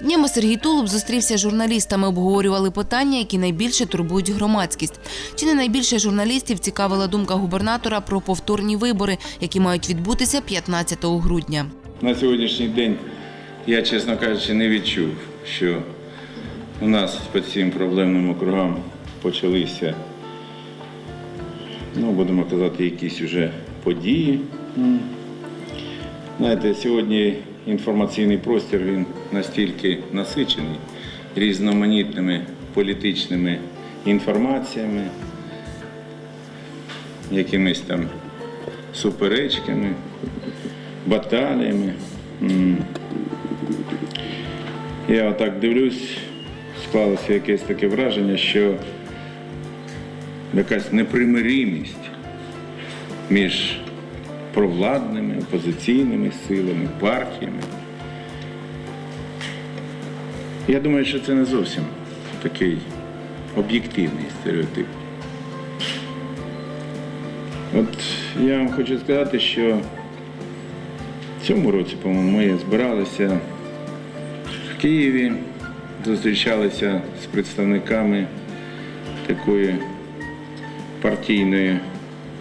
Днями Сергій Тулуб зустрівся з журналістами, обговорювали питання, які найбільше турбують громадськість. Чи не найбільше журналістів цікавила думка губернатора про повторні вибори, які мають відбутися 15 грудня. На сьогоднішній день я, чесно кажучи, не відчув, що у нас по цим проблемним округам почалися, ну, будемо казати, якісь вже події. Знаєте, сьогодні інформаційний простір він настільки насичений різноманітними політичними інформаціями, якимись там суперечками, баталіями. Я отак дивлюсь, склалося якесь таке враження, що якась непримиримість між провладними, опозиційними силами, партіями. Я думаю, що це не зовсім такий об'єктивний стереотип. От я вам хочу сказати, що в цьому році, по-моєму, ми збиралися Києві, зустрічалися з представниками такої партійної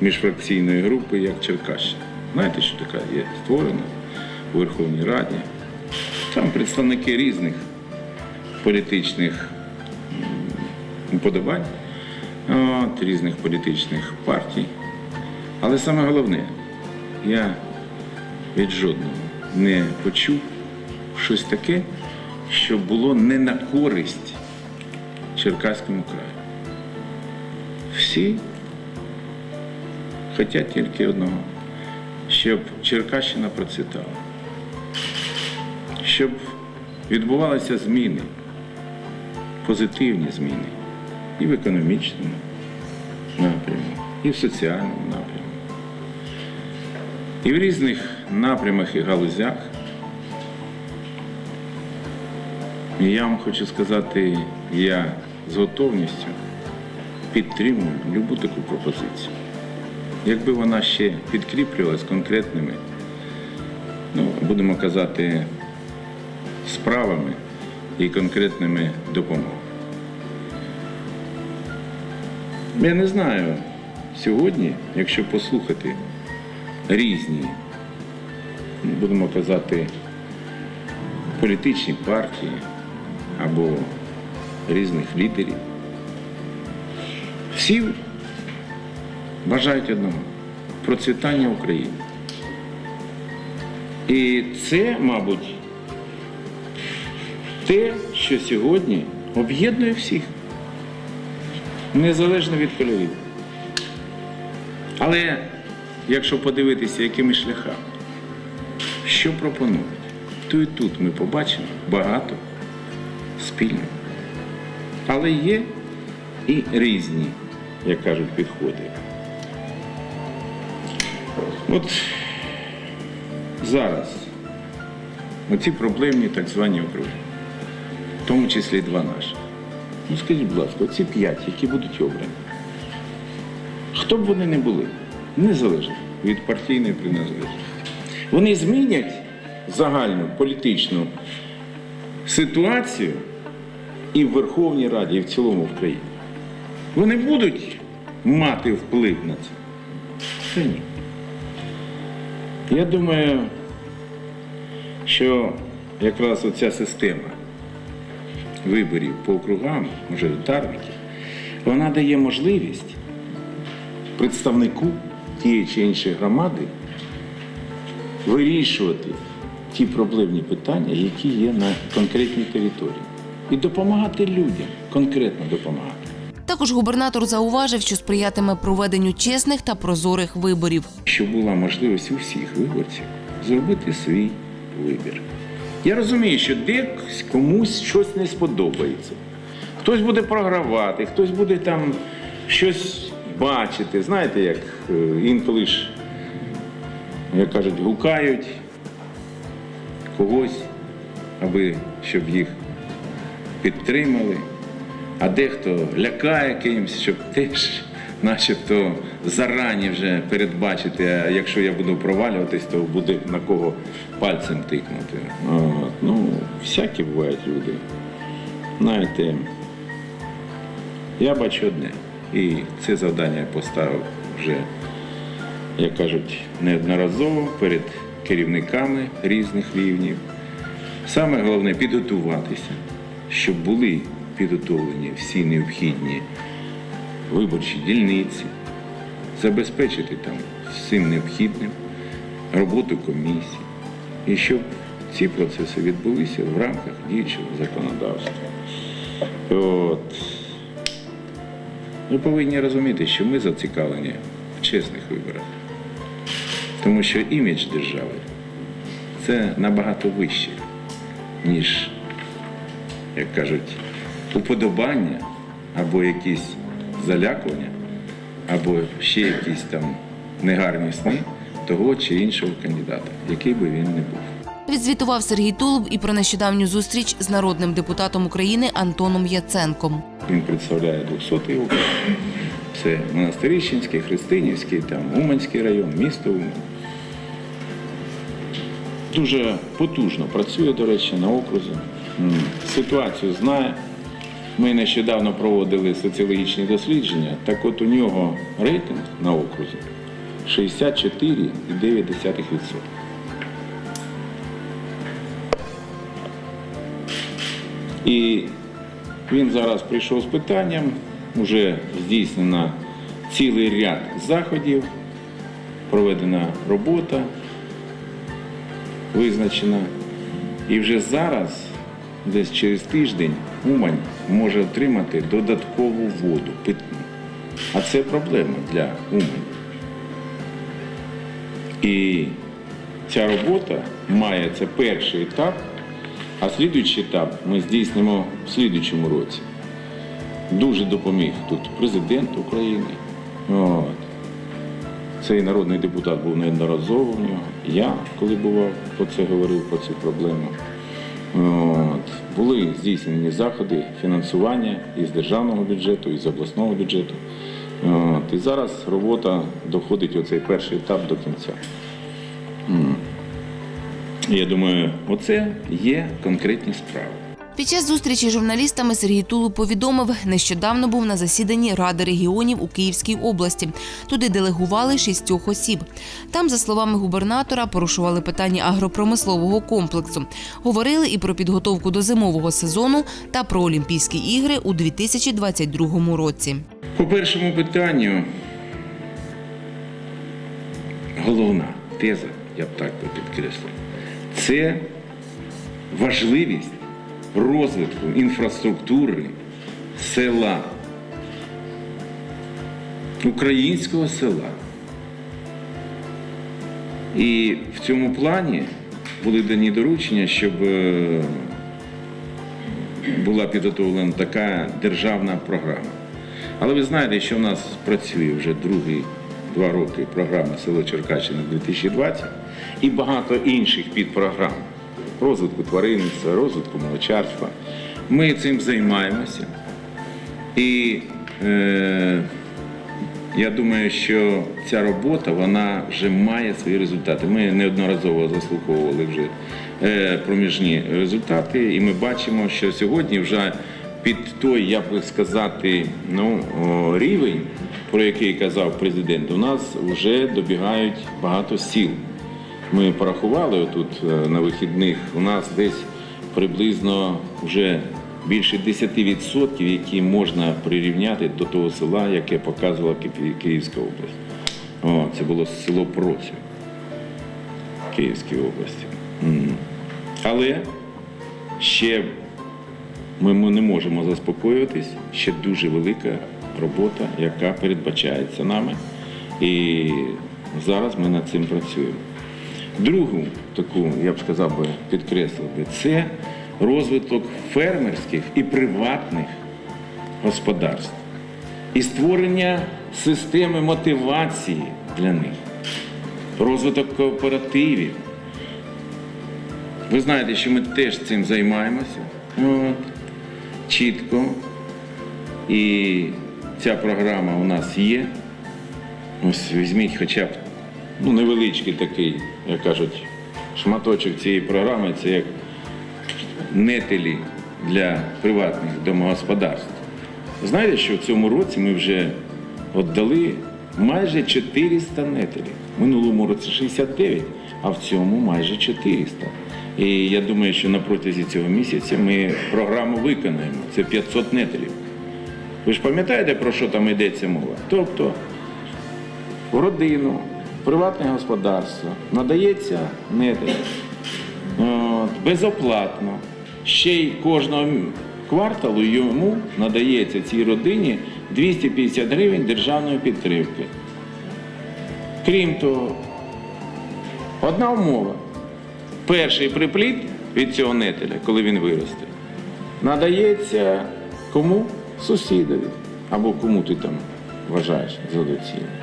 міжфракційної групи, як Черкащина. Знаєте, що така є створена у Верховній Раді. Там представники різних політичних уподобань, от, різних політичних партій. Але саме головне, я від жодного не почув щось таке, що було не на користь Черкаському краю. Всі хочуть тільки одного, щоб Черкащина процвітала, щоб відбувалися зміни, позитивні зміни і в економічному напрямку, і в соціальному напрямку. І в різних напрямах і галузях. І я вам хочу сказати, я з готовністю підтримую любу таку пропозицію. Якби вона ще підкріплювалась конкретними, ну, будемо казати, справами і конкретними допомогами. Я не знаю, сьогодні, якщо послухати різні, будемо казати, політичні партії або різних лідерів, всі бажають одного процвітання України. І це, мабуть, те, що сьогодні об'єднує всіх, незалежно від кольорів. Але якщо подивитися, якими шляхами, що пропонують, то і тут ми побачимо багато спільного. Але є і різні, як кажуть, підходи. От зараз оці проблемні так звані округи, в тому числі два наші. Ну скажіть, будь ласка, оці п'ять, які будуть обрані, хто б вони не були, незалежно від партійної приналежності, вони змінять загальну політичну ситуацію і в Верховній Раді, і в цілому в країні. Вони будуть мати вплив на це? Та ні. Я думаю, що якраз оця система виборів по округам, мажоритарників, вона дає можливість представнику тієї чи іншої громади вирішувати ті проблемні питання, які є на конкретній території. І допомагати людям, конкретно допомагати. Також губернатор зауважив, що сприятиме проведенню чесних та прозорих виборів. щоб була можливість у всіх виборців зробити свій вибір. Я розумію, що десь комусь щось не сподобається. Хтось буде програвати, хтось буде там щось бачити. Знаєте, як е, інколи ж, як кажуть, гукають когось, аби щоб їх підтримали, а дехто лякає кимось, щоб теж начебто зарані вже передбачити, а якщо я буду провалюватись, то буде на кого пальцем тикнути. От. Ну, всякі бувають люди. Знаєте, я бачу одне. І це завдання я поставив вже, як кажуть, неодноразово перед керівниками різних рівнів. Саме головне підготуватися, щоб були підготовлені всі необхідні виборчі дільниці, забезпечити там всім необхідним роботу комісії, і щоб ці процеси відбулися в рамках діючого законодавства. От. Ви повинні розуміти, що ми зацікавлені в чесних виборах. Тому що імідж держави це набагато вище, ніж, як кажуть, уподобання або якісь залякування, або ще якісь там негарні сни того чи іншого кандидата, який би він не був. Відзвітував Сергій Тулуб і про нещодавню зустріч з народним депутатом України Антоном Яценком. Він представляє 200-й округ. Це Монастирищенський, Христинівський, там Уманський район, місто Умань. Дуже потужно працює, до речі, на окрузі. Ситуацію знає. Ми нещодавно проводили соціологічні дослідження. Так от у нього рейтинг на окрузі 64,9%. І він зараз прийшов з питанням, вже здійснено цілий ряд заходів, проведена робота, визначена. І вже зараз, десь через тиждень, Умань може отримати додаткову воду питну. А це проблема для Умані. І ця робота має це перший етап, а слідуючий етап ми здійснимо в слідуючому році. Дуже допоміг тут президент України. От. Цей народний депутат був неодноразово в нього. Я, коли бував, про це говорив про цю проблему. От. Були здійснені заходи фінансування із державного бюджету, із обласного бюджету. От. І зараз робота доходить оцей перший етап до кінця. Я думаю, оце є конкретні справи. Під час зустрічі з журналістами Сергій Тулуб повідомив, нещодавно був на засіданні Ради регіонів у Київській області. Туди делегували шістьох осіб. Там, за словами губернатора, порушували питання агропромислового комплексу. Говорили і про підготовку до зимового сезону та про Олімпійські ігри у 2022 році. По першому питанню головна теза, я б так би підкреслив, це важливість розвитку інфраструктури села, українського села. І в цьому плані були дані доручення, щоб е, була підготовлена така державна програма. Але ви знаєте, що в нас працює вже другий два роки програма Село Черкащина 2020 і багато інших підпрограм розвитку тваринництва, розвитку молочарства. Ми цим займаємося. І е, я думаю, що ця робота вона вже має свої результати. Ми неодноразово заслуховували вже е, проміжні результати, і ми бачимо, що сьогодні вже під той, як би сказати, ну, рівень, про який казав президент, у нас вже добігають багато сіл. Ми порахували отут е, на вихідних, у нас десь приблизно вже більше 10%, які можна прирівняти до того села, яке показувала Київська область. О, це було село Проців Київської області. Але ще ми не можемо заспокоюватись, ще дуже велика робота, яка передбачається нами. І зараз ми над цим працюємо. Другу таку, я б сказав би, підкреслив би, це розвиток фермерських і приватних господарств і створення системи мотивації для них, розвиток кооперативів. Ви знаєте, що ми теж цим займаємося. От. чітко. І ця програма у нас є. Ось візьміть хоча б ну, невеличкий такий, як кажуть, шматочок цієї програми, це як нетелі для приватних домогосподарств. Знаєте, що в цьому році ми вже віддали майже 400 нетелів. Минулому році 69, а в цьому майже 400. І я думаю, що на протязі цього місяця ми програму виконаємо. Це 500 нетелів. Ви ж пам'ятаєте, про що там йдеться мова? Тобто в родину, приватне господарство надається нетель безоплатно. Ще й кожного кварталу йому надається цій родині 250 гривень державної підтримки. Крім того, одна умова. Перший припліт від цього нетеля, коли він виросте, надається кому? Сусідові. Або кому ти там вважаєш за доцільне.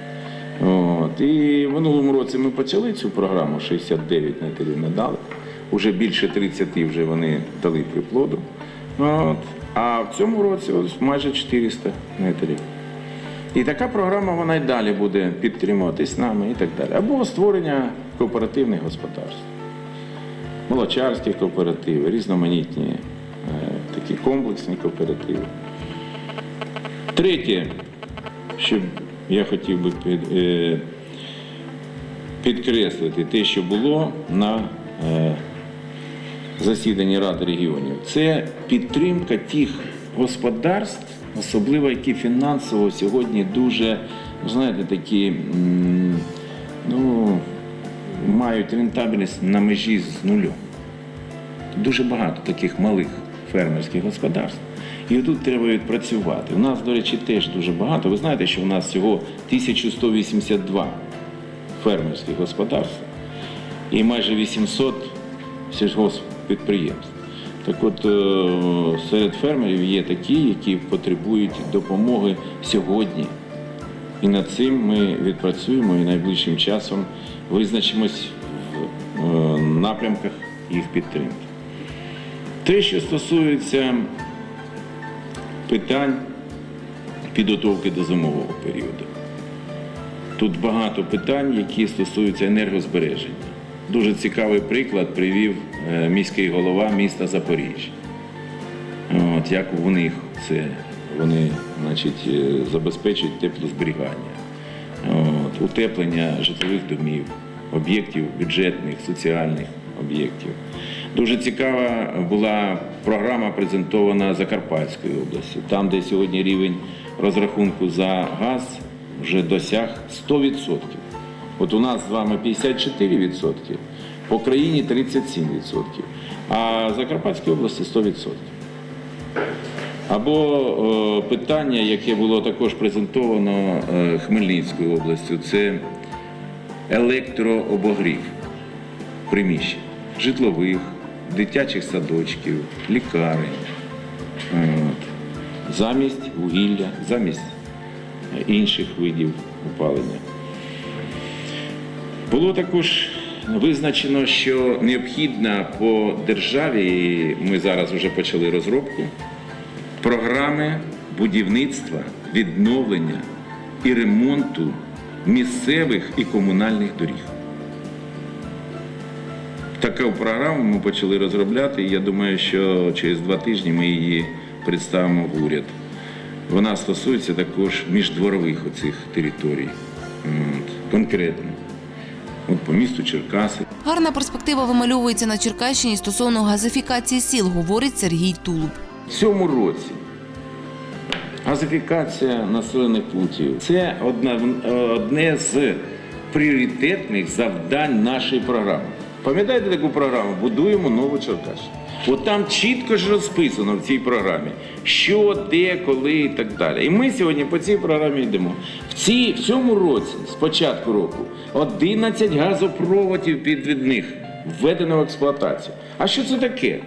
От. І в минулому році ми почали цю програму, 69 нетелів надали. Уже більше 30 вже вони дали приплоду. От. А в цьому році майже 400 нетелів. І така програма вона й далі буде підтримуватись нами і так далі. Або створення кооперативних господарств, молочарські кооперативи, різноманітні е, такі комплексні кооперативи. Третє, що я хотів би під, е, підкреслити, те, що було на е, засіданні Ради регіонів, це підтримка тих господарств, особливо які фінансово сьогодні дуже, знаєте, такі ну, мають рентабельність на межі з нулем. Дуже багато таких малих фермерських господарств. І тут треба відпрацювати. У нас, до речі, теж дуже багато. Ви знаєте, що у нас всього 1182 фермерських господарств і майже 800 сільгосппідприємств. Так от е, серед фермерів є такі, які потребують допомоги сьогодні. І над цим ми відпрацюємо і найближчим часом визначимось в е, напрямках їх підтримки. Те, що стосується питань підготовки до зимового періоду. Тут багато питань, які стосуються енергозбереження. Дуже цікавий приклад привів е, міський голова міста Запоріжжя. От, як у них це вони значить, е, забезпечують теплозберігання, от, утеплення житлових домів, об'єктів бюджетних, соціальних об'єктів. Дуже цікава була програма презентована Закарпатською областю, там, де сьогодні рівень розрахунку за газ вже досяг 100%. От у нас з вами 54%, по країні 37%, а в Закарпатській області 100%. Або е, питання, яке було також презентовано е, Хмельницькою областю, це електрообогрів приміщень, житлових, дитячих садочків, лікарень. Замість вугілля, замість е, інших видів опалення. Було також визначено, що необхідно по державі, і ми зараз вже почали розробку, програми будівництва, відновлення і ремонту місцевих і комунальних доріг. Таку програму ми почали розробляти, і я думаю, що через два тижні ми її представимо в уряд. Вона стосується також міждворових оцих територій. От, конкретно. От по місту Черкаси. Гарна перспектива вимальовується на Черкащині стосовно газифікації сіл, говорить Сергій Тулуб. В цьому році газифікація населених пунктів це одне, одне з пріоритетних завдань нашої програми. Пам'ятаєте таку програму? Будуємо нову Черкащину. От там чітко ж розписано в цій програмі, що, де, коли і так далі. І ми сьогодні по цій програмі йдемо. В, цій, в цьому році, з початку року, 11 газопроводів підвідних введено в експлуатацію. А що це таке?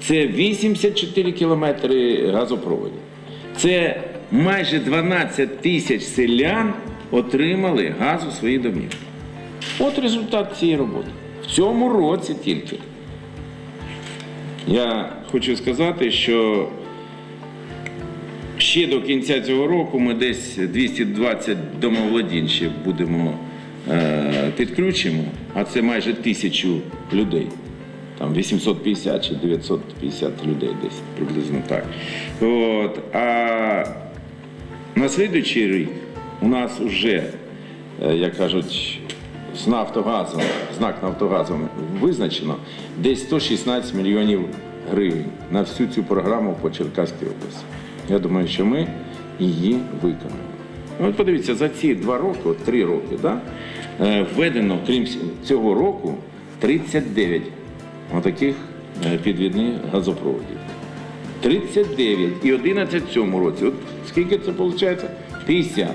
Це 84 кілометри газопроводів. Це майже 12 тисяч селян отримали газ у свої домівки. От результат цієї роботи. Цьому році тільки. Я хочу сказати, що ще до кінця цього року ми десь 220 домовладінь ще будемо е, підключимо, а це майже тисячу людей. Там 850 чи 950 людей десь приблизно так. От, а на слідуючий рік у нас вже, е, як кажуть, з Нафтогазом, знак Нафтогазом визначено десь 116 мільйонів гривень на всю цю програму по Черкаській області. Я думаю, що ми її виконаємо. Ну, От подивіться, за ці два роки, три роки, да, е, введено, крім цього року, 39 отаких е, підвідних газопроводів. 39 і 11 в цьому році. От скільки це виходить? 50.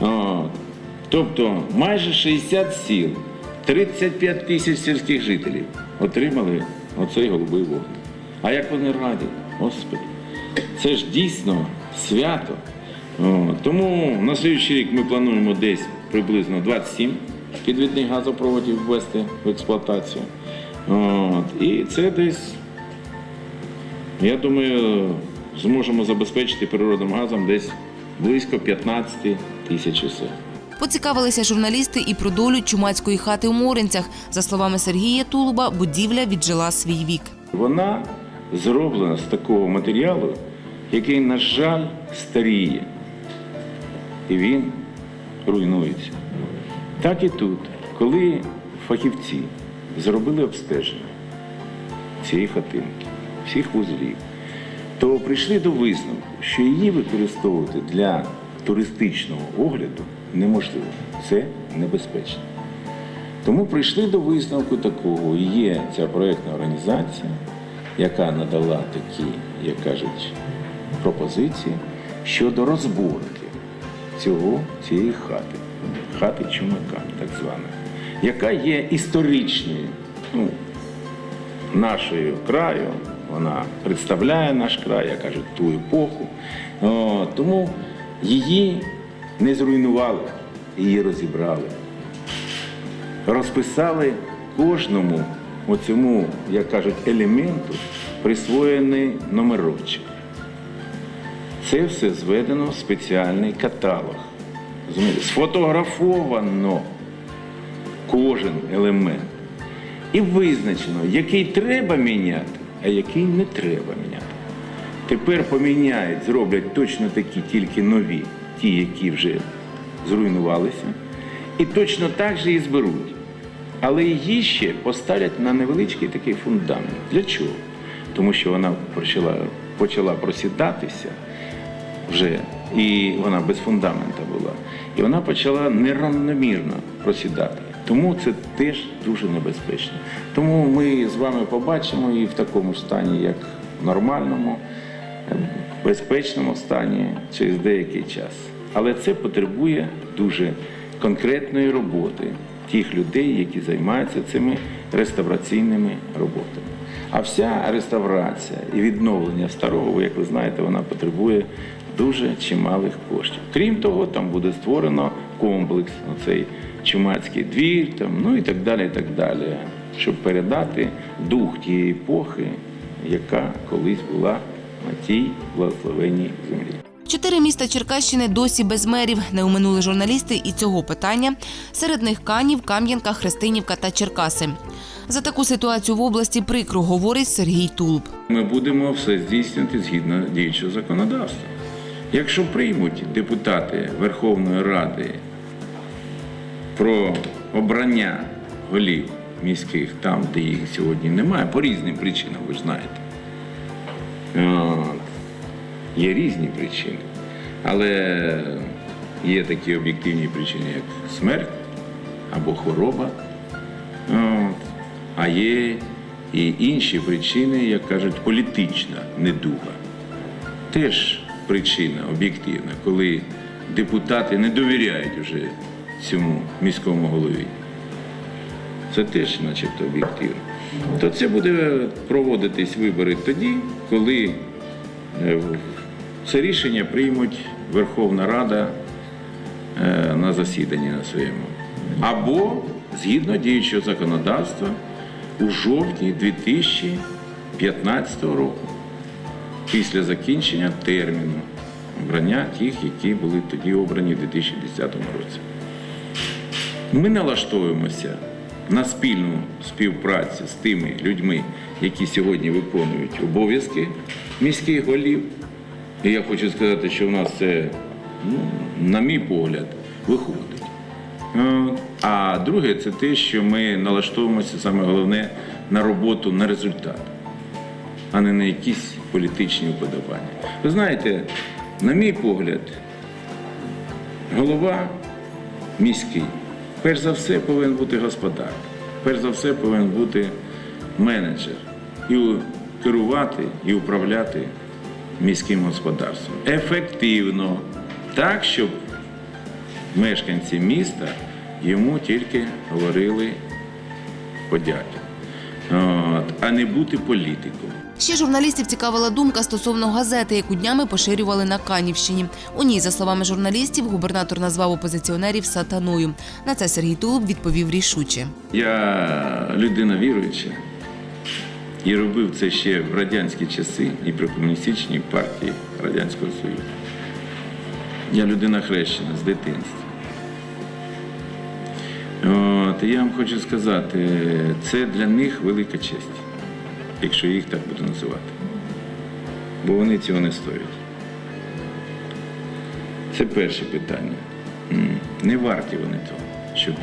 От. Тобто майже 60 сіл, 35 тисяч сільських жителів отримали оцей голубий вогник. А як вони раді, Господи, це ж дійсно свято. Тому на слідчий рік ми плануємо десь приблизно 27 підвідних газопроводів ввести в експлуатацію. От. І це десь я думаю, зможемо забезпечити природним газом десь близько 15 тисяч сел. Поцікавилися журналісти і про долю чумацької хати у Моринцях. За словами Сергія Тулуба, будівля віджила свій вік. Вона зроблена з такого матеріалу, який, на жаль, старіє. І він руйнується. Так і тут, коли фахівці зробили обстеження цієї хатинки, всіх вузлів, то прийшли до висновку, що її використовувати для туристичного огляду неможливо. Це небезпечно. Тому прийшли до висновку такого. Є ця проєктна організація, яка надала такі, як кажуть, пропозиції щодо розборки цього, цієї хати, хати чумака, так звана, яка є історичною ну, нашою краю, вона представляє наш край, я кажу, ту епоху. Тому її не зруйнували, її розібрали розписали кожному оцьому, як кажуть, елементу присвоєний номерочок. Це все зведено в спеціальний каталог. Сфотографовано кожен елемент. І визначено, який треба міняти, а який не треба міняти. Тепер поміняють, зроблять точно такі, тільки нові, ті, які вже зруйнувалися, і точно так же і зберуть. Але її ще поставлять на невеличкий такий фундамент. Для чого? Тому що вона почала, почала просідатися вже, і вона без фундамента була. І вона почала неравномірно просідати. Тому це теж дуже небезпечно. Тому ми з вами побачимо її в такому стані, як в нормальному, е, безпечному стані через деякий час. Але це потребує дуже конкретної роботи тих людей, які займаються цими реставраційними роботами. А вся реставрація і відновлення старого, як ви знаєте, вона потребує дуже чималих коштів. Крім того, там буде створено комплекс, оцей чумацький двір, там, ну і так далі, і так далі, щоб передати дух тієї епохи, яка колись була на тій благословенній землі. Чотири міста Черкащини досі без мерів. Не уминули журналісти і цього питання. Серед них Канів, Кам'янка, Христинівка та Черкаси. За таку ситуацію в області прикро говорить Сергій Тулуб. Ми будемо все здійснювати згідно діючого законодавства. Якщо приймуть депутати Верховної Ради про обрання голів міських там, де їх сьогодні немає, по різним причинам, ви знаєте. Є різні причини. Але є такі об'єктивні причини, як смерть або хвороба. А є і інші причини, як кажуть, політична недуга. Теж причина об'єктивна, коли депутати не довіряють вже цьому міському голові. Це теж, начебто, об'єктивно. То це буде проводитись вибори тоді, коли е, це рішення приймуть Верховна Рада е, на засіданні на своєму. Або згідно діючого законодавства у жовтні 2015 року, після закінчення терміну обрання тих, які були тоді обрані в 2010 році. Ми налаштовуємося на спільну співпрацю з тими людьми, які сьогодні виконують обов'язки міських голів. І я хочу сказати, що в нас це, ну, на мій погляд, виходить. Е, А друге, це те, що ми налаштовуємося саме головне на роботу, на результат, а не на якісь політичні уподобання. Ви знаєте, на мій погляд, голова міський, перш за все, повинен бути господар, перш за все повинен бути менеджер і керувати і управляти міським господарством ефективно, так, щоб мешканці міста йому тільки говорили подяки, От, а не бути політиком. Ще журналістів цікавила думка стосовно газети, яку днями поширювали на Канівщині. У ній, за словами журналістів, губернатор назвав опозиціонерів сатаною. На це Сергій Тулуб відповів рішуче. Я людина віруюча і робив це ще в радянські часи і при комуністичній партії Радянського Союзу. Я людина хрещена з дитинства. От, і я вам хочу сказати, це для них велика честь, якщо їх так буду називати. Бо вони цього не стоять. Це перше питання. Не варті вони того, щоб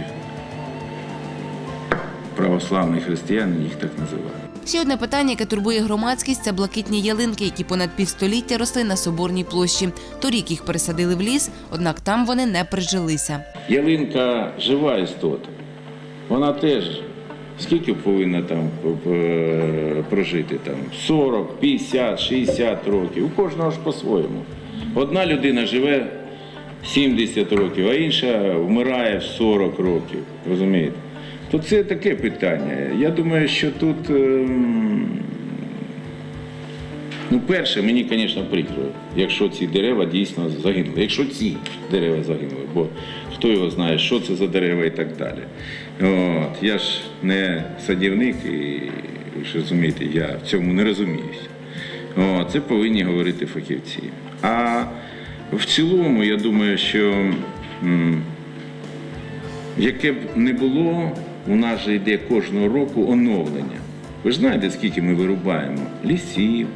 православні християни їх так називали. Ще одне питання, яке турбує громадськість, це блакитні ялинки, які понад півстоліття росли на соборній площі. Торік їх пересадили в ліс, однак там вони не прижилися. Ялинка жива істота. Вона теж скільки повинна там п- прожити? Там 40, 50, 60 років. У кожного ж по-своєму. Одна людина живе 70 років, а інша вмирає в 40 років. Розумієте? То це таке питання. Я думаю, що тут. ем, Ну, перше, мені, звісно, прикро, якщо ці дерева дійсно загинули. Якщо ці дерева загинули, бо хто його знає, що це за дерева і так далі. От, я ж не садівник, і ви ж розумієте, я в цьому не розуміюся. От, це повинні говорити фахівці. А в цілому, я думаю, що яке б не було, у нас же йде кожного року оновлення. Ви ж знаєте, скільки ми вирубаємо лісів,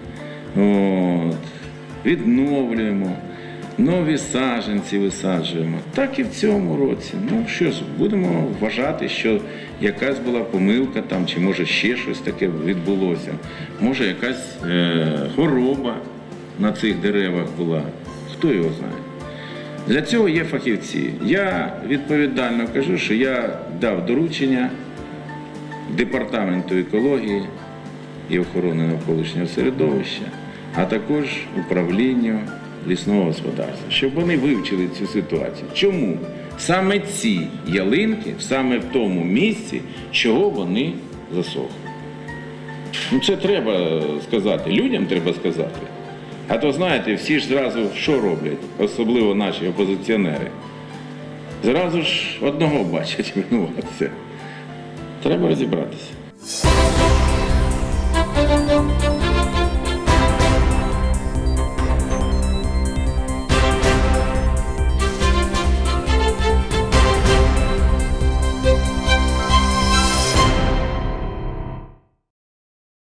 от, відновлюємо, нові саджанці висаджуємо. Так і в цьому році. Ну що ж, будемо вважати, що якась була помилка там, чи може ще щось таке відбулося. Може, якась е, хвороба на цих деревах була. Хто його знає? Для цього є фахівці. Я відповідально кажу, що я дав доручення департаменту екології і охорони навколишнього середовища, а також управлінню лісного господарства, щоб вони вивчили цю ситуацію. Чому саме ці ялинки, саме в тому місці, чого вони засохли? Ну, це треба сказати. Людям треба сказати. А то знаєте, всі ж зразу що роблять, особливо наші опозиціонери. Зразу ж одного бачать винуватця. Треба розібратися.